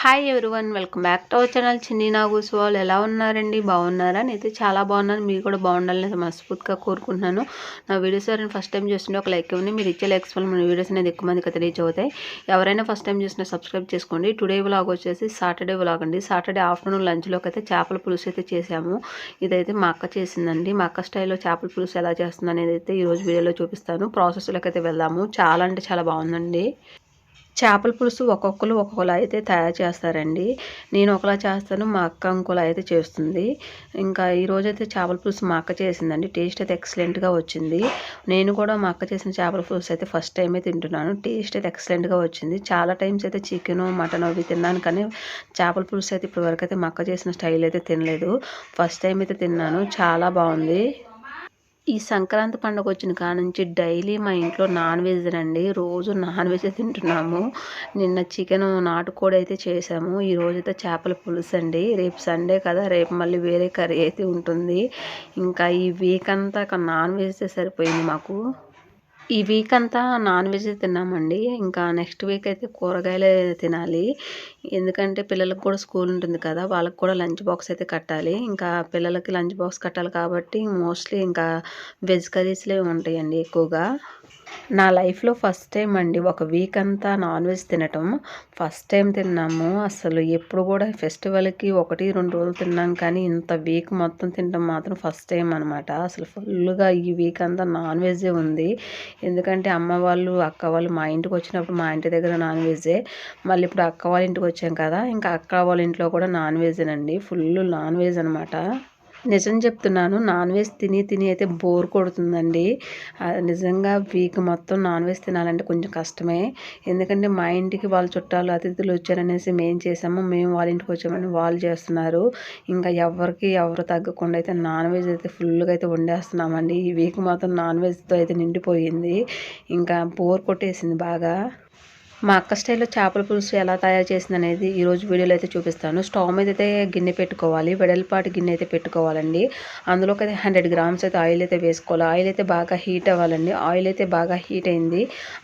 Hi everyone welcome back to our channel Chinni Nagus వాళ్ళు ఎలా ఉన్నారండి? బాగున్నారా? నేనైతే చాలా బాగున్నాను. మీరు కూడా బాగుండాలని మనస్ఫూర్తిగా కోరుకుంటున్నాను. నా వీడియోస్ ఎవరైనా ఫస్ట్ టైం చూస్తుంటే ఒక లైక్ ఇవ్వండి. మీరు ఇచ్చే లైక్స్ వల్ల మన వీడియోస్ అనేది ఎక్కువ మందికి అయితే రీచ్ అవుతాయి. ఎవరైనా ఫస్ట్ టైం చూసినా సబ్స్క్రైబ్ చేసుకోండి. టుడే వ్లాగ్ వచ్చేసి సాటర్డే వ్లాగ్ అండి. సాటర్డే ఆఫ్టర్నూన్ లంచ్లోకి అయితే చేపల పులుసు అయితే చేసాము. ఇదైతే మా అక్క చేసిందండి. మా అక్క స్టైల్లో చేపల పులుసు ఎలా చేస్తుంది అనేది అయితే ఈరోజు వీడియోలో చూపిస్తాను. ప్రాసెస్లోకి అయితే వెళ్దాము. చాలా అంటే చాలా బాగుందండి. చేపల పులుసు ఒక్కొక్కరు ఒక్కొక్కలా అయితే తయారు చేస్తారండి. నేను ఒకలా చేస్తాను మా అక్క ఇంకోలా అయితే చేస్తుంది. ఇంకా ఈరోజు అయితే చేపల పులుసు మా అక్క చేసిందండి. టేస్ట్ అయితే ఎక్సలెంట్గా వచ్చింది. నేను కూడా మా అక్క చేసిన చేపల పులుసు అయితే ఫస్ట్ టైం అయితే తింటున్నాను. టేస్ట్ అయితే ఎక్సలెంట్గా వచ్చింది. చాలా టైమ్స్ అయితే చికెను మటన్ అవి తిన్నాను కానీ చేపల పులుసు అయితే ఇప్పటివరకు అయితే మా అక్క చేసిన స్టైల్ అయితే తినలేదు. ఫస్ట్ టైం అయితే తిన్నాను. చాలా బాగుంది. ఈ సంక్రాంతి పండుగ వచ్చిన కాడ నుంచి డైలీ మా ఇంట్లో నాన్ వెజ్ అండి. రోజు నాన్ వెజ్ తింటున్నాము. నిన్న చికెన్ నాటుకోడి అయితే చేసాము. ఈ రోజు చేపల పులుసు అండి. రేపు సండే కదా రేపు మళ్ళీ వేరే కర్రీ అయితే ఉంటుంది. ఇంకా ఈ వీక్ అంతా నాన్ వెజ్ సరిపోయింది మాకు. ఈ వీక్ అంతా నాన్ వెజ్ తిన్నామండి. ఇంకా నెక్స్ట్ వీక్ అయితే కూరగాయలే తినాలి. ఎందుకంటే పిల్లలకు కూడా స్కూల్ ఉంటుంది కదా వాళ్ళకి కూడా లంచ్ బాక్స్ అయితే కట్టాలి. ఇంకా పిల్లలకి లంచ్ బాక్స్ కట్టాలి కాబట్టి మోస్ట్లీ ఇంకా వెజ్ కర్రీస్లే ఉంటాయండి ఎక్కువగా. నా లైఫ్లో ఫస్ట్ టైం అండి ఒక వీక్ అంతా నాన్ వెజ్ తినటం. ఫస్ట్ టైం తిన్నాము. అసలు ఎప్పుడు కూడా ఫెస్టివల్కి ఒకటి రెండు రోజులు తిన్నాం కానీ ఇంత వీక్ మొత్తం తినడం మాత్రం ఫస్ట్ టైం అనమాట అసలు ఫుల్గా ఈ వీక్ అంతా నాన్ వెజే ఉంది. ఎందుకంటే అమ్మ వాళ్ళు అక్క వాళ్ళు మా ఇంటికి వచ్చినప్పుడు మా ఇంటి దగ్గర నాన్ వెజే. మళ్ళీ ఇప్పుడు అక్క వాళ్ళ ఇంటికి వచ్చాం కదా ఇంకా అక్క వాళ్ళ ఇంట్లో కూడా నాన్ వెజేనండి. ఫుల్ నాన్ వెజ్ అనమాట నిజం చెప్తున్నాను నాన్ వెజ్ తిని తిని అయితే బోర్ కొడుతుందండి. నిజంగా వీక్ మొత్తం నాన్ వెజ్ తినాలంటే కొంచెం కష్టమే. ఎందుకంటే మా ఇంటికి వాళ్ళ చుట్టాలు అతిథులు వచ్చారనేసి మేము చేసాము మేము వాళ్ళ ఇంటికి వచ్చామని వాళ్ళు చేస్తున్నారు. ఇంకా ఎవరికి ఎవరు తగ్గకుండా అయితే నాన్ వెజ్ అయితే ఫుల్గా అయితే వండేస్తున్నామండి. ఈ వీక్ మొత్తం నాన్ వెజ్తో అయితే నిండిపోయింది. ఇంకా బోర్ కొట్టేసింది బాగా. మా అక్క స్టైల్లో చేపల పులుసు ఎలా తయారు చేసింది అనేది ఈరోజు వీడియోలో అయితే చూపిస్తాను. స్టవ్ మీద అయితే గిన్నె పెట్టుకోవాలి. వెడల్పాటి గిన్నె అయితే పెట్టుకోవాలండి. అందులోకి అయితే హండ్రెడ్ గ్రామ్స్ అయితే ఆయిల్ అయితే వేసుకోవాలి. ఆయిల్ అయితే బాగా హీట్ అవ్వాలండి. ఆయిల్ అయితే బాగా హీట్ అయింది.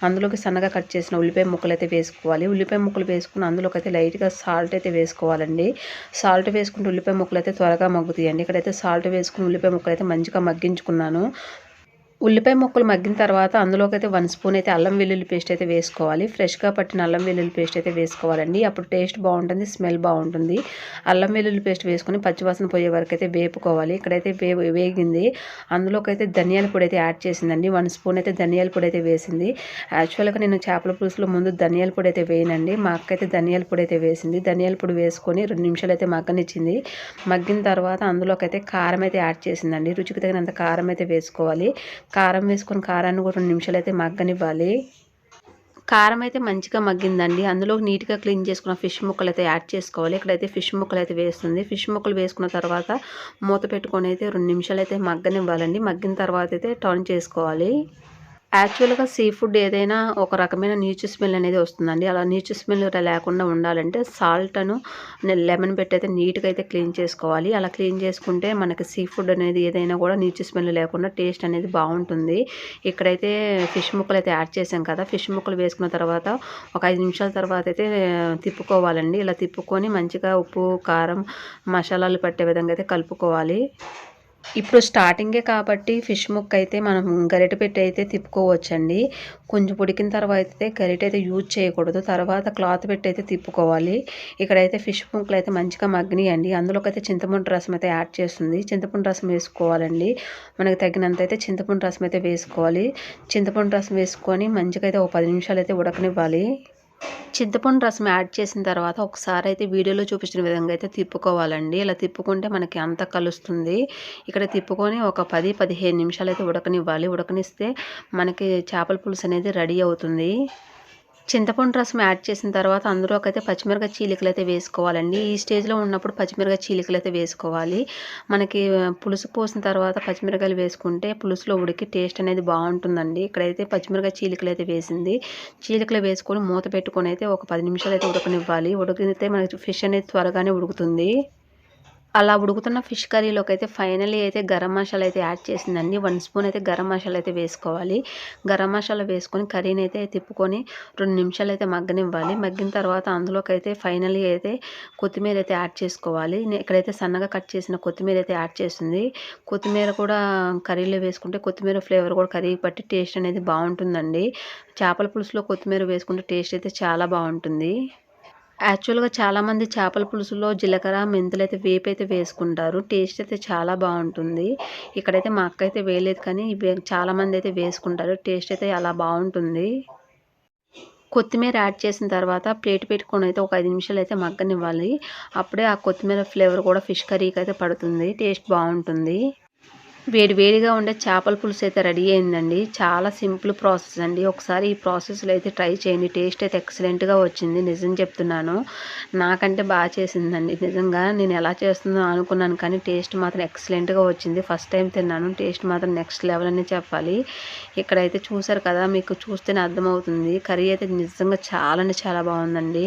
అందులోకి సన్నగా కట్ చేసిన ఉల్లిపాయ ముక్కలు అయితే వేసుకోవాలి. ఉల్లిపాయ ముక్కలు వేసుకుని అందులోకి అయితే లైట్గా సాల్ట్ అయితే వేసుకోవాలండి. సాల్ట్ వేసుకుంటే ఉల్లిపాయ ముక్కలు అయితే త్వరగా మగ్గుతాయండి. ఇక్కడైతే సాల్ట్ వేసుకుని ఉల్లిపాయ ముక్కలు అయితే మంచిగా మగ్గించుకున్నాను. ఉల్లిపాయ ముక్కలు మగ్గిన తర్వాత అందులోకి అయితే వన్ స్పూన్ అయితే అల్లం వెల్లుల్లి పేస్ట్ అయితే వేసుకోవాలి. ఫ్రెష్గా పట్టిన అల్లం వెల్లుల్లి పేస్ట్ అయితే వేసుకోవాలండి. అప్పుడు టేస్ట్ బాగుంటుంది స్మెల్ బాగుంటుంది. అల్లం వెల్లుల్లి పేస్ట్ వేసుకొని పచ్చివాసన పోయే వరకు అయితే వేపుకోవాలి. ఇక్కడైతే వే వేగింది. అందులోకి అయితే ధనియాల పొడి అయితే యాడ్ చేసిందండి. వన్ స్పూన్ అయితే ధనియాల పొడి అయితే వేసింది. యాక్చువల్గా నేను చేపల పులుసులో ముందు ధనియాల పొడి అయితే వేయనండి. మా అక్క అయితే ధనియాల పొడి అయితే వేసింది. ధనియాల పొడి వేసుకొని రెండు నిమిషాలు అయితే మగ్గనిచ్చింది. మగ్గిన తర్వాత అందులోకి అయితే కారం అయితే యాడ్ చేసిందండి. రుచికి తగినంత కారం అయితే వేసుకోవాలి. కారం వేసుకొని కారాన్ని కూడా రెండు నిమిషాలు అయితే మగ్గనివ్వాలి. కారం అయితే మంచిగా మగ్గిందండి. అందులో నీట్గా క్లీన్ చేసుకున్న ఫిష్ ముక్కలు అయితే యాడ్ చేసుకోవాలి. ఇక్కడైతే ఫిష్ ముక్కలు అయితే వేస్తుంది. ఫిష్ ముక్కలు వేసుకున్న తర్వాత మూత పెట్టుకొని అయితే రెండు నిమిషాలు అయితే మగ్గనివ్వాలండి. మగ్గిన తర్వాత అయితే టర్న్ చేసుకోవాలి. యాక్చువల్గా సీ ఫుడ్ ఏదైనా ఒక రకమైన నీచు స్మెల్ అనేది వస్తుందండి. అలా నీచు స్మెల్ లేకుండా ఉండాలంటే సాల్ట్ను లెమన్ పెట్టి అయితే నీట్గా అయితే క్లీన్ చేసుకోవాలి. అలా క్లీన్ చేసుకుంటే మనకి సీ ఫుడ్ అనేది ఏదైనా కూడా నీచు స్మెల్ లేకుండా టేస్ట్ అనేది బాగుంటుంది. ఇక్కడైతే ఫిష్ ముక్కలు అయితే యాడ్ చేసాం కదా ఫిష్ ముక్కలు వేసుకున్న తర్వాత ఒక ఐదు నిమిషాల తర్వాత అయితే తిప్పుకోవాలండి. ఇలా తిప్పుకొని మంచిగా ఉప్పు కారం మసాలాలు పట్టే విధంగా అయితే కలుపుకోవాలి. ఇప్పుడు స్టార్టింగే కాబట్టి ఫిష్ ముక్క అయితే మనం గరిటె పెట్టి అయితే తిప్పుకోవచ్చండి. కొంచెం ఉడికిన తర్వాత అయితే గరిటె అయితే యూజ్ చేయకూడదు. తర్వాత క్లాత్ పెట్టి అయితే తిప్పుకోవాలి. ఇక్కడైతే ఫిష్ ముక్కలు అయితే మంచిగా మగ్గినాయండి. అందులోకి అయితే చింతపండు రసం అయితే యాడ్ చేస్తుంది. చింతపండు రసం వేసుకోవాలండి. మనకు తగినంత అయితే చింతపండు రసం అయితే వేసుకోవాలి. చింతపండు రసం వేసుకొని మంచిగా అయితే ఒక పది నిమిషాలు అయితే ఉడకనివ్వాలి. చింతపండు రసం యాడ్ చేసిన తర్వాత ఒకసారి అయితే వీడియోలో చూపించిన విధంగా అయితే తిప్పుకోవాలండి. ఇలా తిప్పుకుంటే మనకి అంత కలుస్తుంది. ఇక్కడ తిప్పుకొని ఒక పది పదిహేను నిమిషాలు అయితే ఉడకనివ్వాలి. ఉడకనిస్తే మనకి చేపల పులుసు అనేది రెడీ అవుతుంది. చింతపండు రసం యాడ్ చేసిన తర్వాత అందరూ అయితే పచ్చిమిరకాయ చీలికలు అయితే వేసుకోవాలండి. ఈ స్టేజ్లో ఉన్నప్పుడు పచ్చిమిరకాయ చీలికలు అయితే వేసుకోవాలి. మనకి పులుసు పోసిన తర్వాత పచ్చిమిరకాయలు వేసుకుంటే పులుసులో ఉడికి టేస్ట్ అనేది బాగుంటుందండి. ఇక్కడైతే పచ్చిమిరకాయ చీలికలు అయితే వేసింది. చీలికలు వేసుకొని మూత పెట్టుకొని అయితే ఒక పది నిమిషాలు అయితే ఉడకనివ్వాలి. ఉడికితే మనకి ఫిష్ అనేది త్వరగానే ఉడుకుతుంది. అలా ఉడుకుతున్న ఫిష్ కర్రీలోకి అయితే ఫైనలీ అయితే గరం మసాలా అయితే యాడ్ చేసిందండి. వన్ స్పూన్ అయితే గరం మసాలా అయితే వేసుకోవాలి. గరం మసాలా వేసుకొని కర్రీని అయితే తిప్పుకొని రెండు నిమిషాలు అయితే మగ్గనివ్వాలి. మగ్గిన తర్వాత అందులోకి అయితే ఫైనలీ అయితే కొత్తిమీర అయితే యాడ్ చేసుకోవాలి. ఇక్కడైతే సన్నగా కట్ చేసిన కొత్తిమీర అయితే యాడ్ చేస్తుంది. కొత్తిమీర కూడా కర్రీలో వేసుకుంటే కొత్తిమీర ఫ్లేవర్ కూడా కర్రీ పట్టి టేస్ట్ అనేది బాగుంటుందండి. చేపల పులుసులో కొత్తిమీర వేసుకుంటే టేస్ట్ అయితే చాలా బాగుంటుంది. యాక్చువల్గా చాలామంది చేపల పులుసులో జీలకర్ర మెంతులు అయితే వేపు అయితే వేసుకుంటారు. టేస్ట్ అయితే చాలా బాగుంటుంది. ఇక్కడైతే మా అక్క అయితే వేయలేదు కానీ చాలామంది అయితే వేసుకుంటారు. టేస్ట్ అయితే అలా బాగుంటుంది. కొత్తిమీర యాడ్ చేసిన తర్వాత ప్లేట్ పెట్టుకొని అయితే ఒక ఐదు నిమిషాలు అయితే మగ్గనివ్వాలి. అప్పుడే ఆ కొత్తిమీర ఫ్లేవర్ కూడా ఫిష్ కర్రీకి అయితే పడుతుంది. టేస్ట్ బాగుంటుంది. వేడి వేడిగా ఉండే చేపల పులుసు అయితే రెడీ అయిందండి. చాలా సింపుల్ ప్రాసెస్ అండి. ఒకసారి ఈ ప్రాసెస్లో అయితే ట్రై చేయండి. టేస్ట్ అయితే ఎక్సలెంట్గా వచ్చింది. నిజం చెప్తున్నాను. నాకంటే బాగా చేసిందండి. నిజంగా నేను ఎలా చేస్తుందో అనుకున్నాను కానీ టేస్ట్ మాత్రం ఎక్సలెంట్గా వచ్చింది. ఫస్ట్ టైం తిన్నాను. టేస్ట్ మాత్రం నెక్స్ట్ లెవెల్ అనే చెప్పాలి. ఇక్కడైతే చూసారు కదా మీకు చూస్తేనే అర్థమవుతుంది. కర్రీ అయితే నిజంగా చాలా అంటే చాలా బాగుందండి.